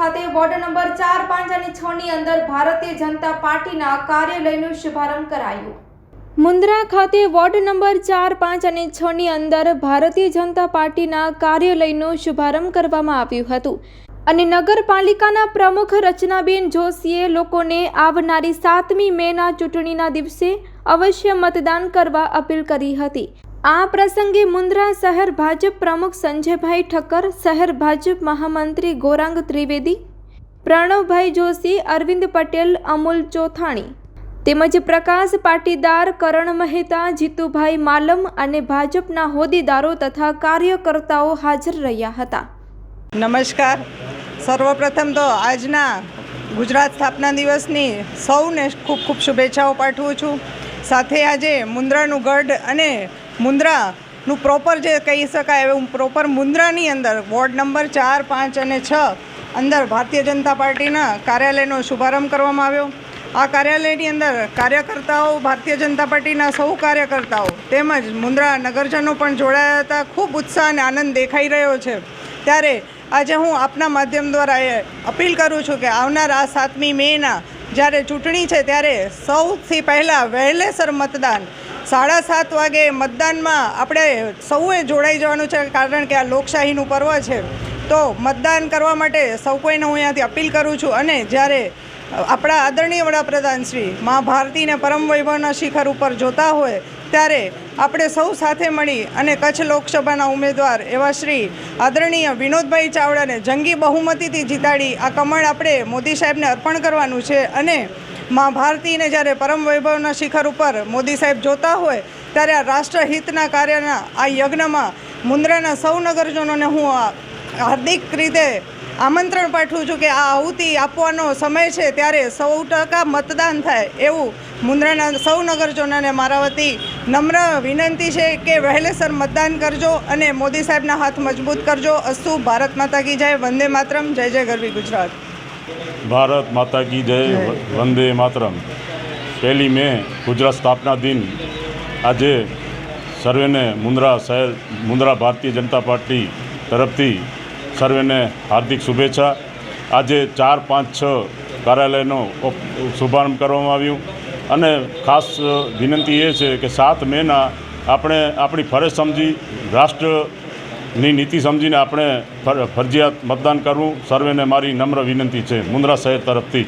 ખાતે ward number ચાર, પાંચ અને છ ની અંદર ભારતીય જનતા પાર્ટીના કાર્યાલયનો શુભારંભ કરાયો. મુન્દ્રા ખાતે વોર્ડ નંબર ચાર, પાંચ અને છ ની અંદર ભારતીય જનતા પાર્ટીના કાર્યાલયનું શુભારંભ કરવામાં આવ્યું હતું. અને નગરપાલિકાના પ્રમુખ રચનાબેન જોશીએ લોકોને આવનારી સાતમી મેના ચૂંટણીના દિવસે અવશ્ય મતદાન કરવા અપીલ કરી હતી. આ પ્રસંગે મુન્દ્રા શહેર ભાજપ પ્રમુખ સંજયભાઈ ઠક્કર, શહેર ભાજપ મહામંત્રી ગોરાંગ ત્રિવેદી, પ્રણવભાઈ જોશી, અરવિંદ પટેલ, અમૂલ ચોથાણી તેમજ પ્રકાશ પાટીદાર, કરણ મહેતા, જીતુભાઈ માલમ અને ભાજપના હોદ્દેદારો તથા કાર્યકર્તાઓ હાજર રહ્યા હતા. નમસ્કાર. સર્વપ્રથમ તો આજના ગુજરાત સ્થાપના દિવસની સૌને ખૂબ ખૂબ શુભેચ્છાઓ પાઠવું છું. સાથે આજે મુન્દ્રાનું ગઢ અને મુન્દ્રાનું પ્રોપર જે કહી શકાય એવું પ્રોપર મુન્દ્રાની અંદર વોર્ડ નંબર ચાર, પાંચ અને છ અંદર ભારતીય જનતા પાર્ટીના કાર્યાલયનો શુભારંભ કરવામાં આવ્યો. આ કાર્યાલયની અંદર કાર્યકર્તાઓ, ભારતીય જનતા પાર્ટીના સૌ કાર્યકર્તાઓ તેમજ મુન્દ્રા નગરજનો પણ જોડાયા હતા. ખૂબ ઉત્સાહ અને આનંદ દેખાઈ રહ્યો છે. ત્યારે આજે હું આપના માધ્યમ દ્વારા અપીલ કરું છું કે આવનાર આ સાતમી મેના જ્યારે ચૂંટણી છે ત્યારે સૌથી પહેલાં વહેલેસર મતદાન. સાડા સાત વાગે મતદાનમાં આપણે સૌએ જોડાઈ જવાનું છે, કારણ કે આ લોકશાહીનું પર્વ છે. તો મતદાન કરવા માટે સૌ કોઈને હું અહીંયાથી અપીલ કરું છું અને જ્યારે આપણા આદરણીય વડાપ્રધાન શ્રી મા ભારતીને પરમ વૈભવના શિખર ઉપર જોતા હોય ત્યારે આપણે સૌ સાથે મળી અને કચ્છ લોકસભાના ઉમેદવાર એવા શ્રી આદરણીય વિનોદભાઈ ચાવડાને જંગી બહુમતીથી જીતાડી આ કમળ આપણે મોદી સાહેબને અર્પણ કરવાનું છે અને મા ભારતીને જ્યારે પરમ વૈભવના શિખર ઉપર મોદી સાહેબ જોતા હોય ત્યારે આ રાષ્ટ્રહિતના કાર્યના આ યજ્ઞમાં મુન્દ્રાના સૌ નગરજનોને હું હાર્દિક રીતે આમંત્રણ પાઠવું છું કે આ આહુતિ આપવાનો સમય છે ત્યારે સૌ ટકા મતદાન થાય એવું મુન્દ્રાના સૌ નગરજનોને મારા વતી નમ્ર વિનંતી છે કે વહેલેસર મતદાન કરજો અને મોદી સાહેબના હાથ મજબૂત કરજો. અસ્તુ ભારત માતા કી જય વંદે માતરમ. જય જય ગરવી ગુજરાત. ભારત માતા કી જય. વંદે માતરમ. પહેલી મે ગુજરાત સ્થાપના દિન આજે સર્વેને મુન્દ્રા શહેર મુન્દ્રા ભારતીય જનતા પાર્ટી તરફથી સર્વેને હાર્દિક શુભેચ્છા. આજે ચાર, પાંચ, છ કાર્યાલયનો શુભારંભ કરવામાં આવ્યું. અને ખાસ વિનંતી એ છે કે સાત મેના આપણે આપણી ફરજ સમજી, રાષ્ટ્રની નીતિ સમજીને આપણે ફરજિયાત મતદાન કરવું. સર્વેને મારી નમ્ર વિનંતી છે. મુન્દ્રા શહેર તરફથી.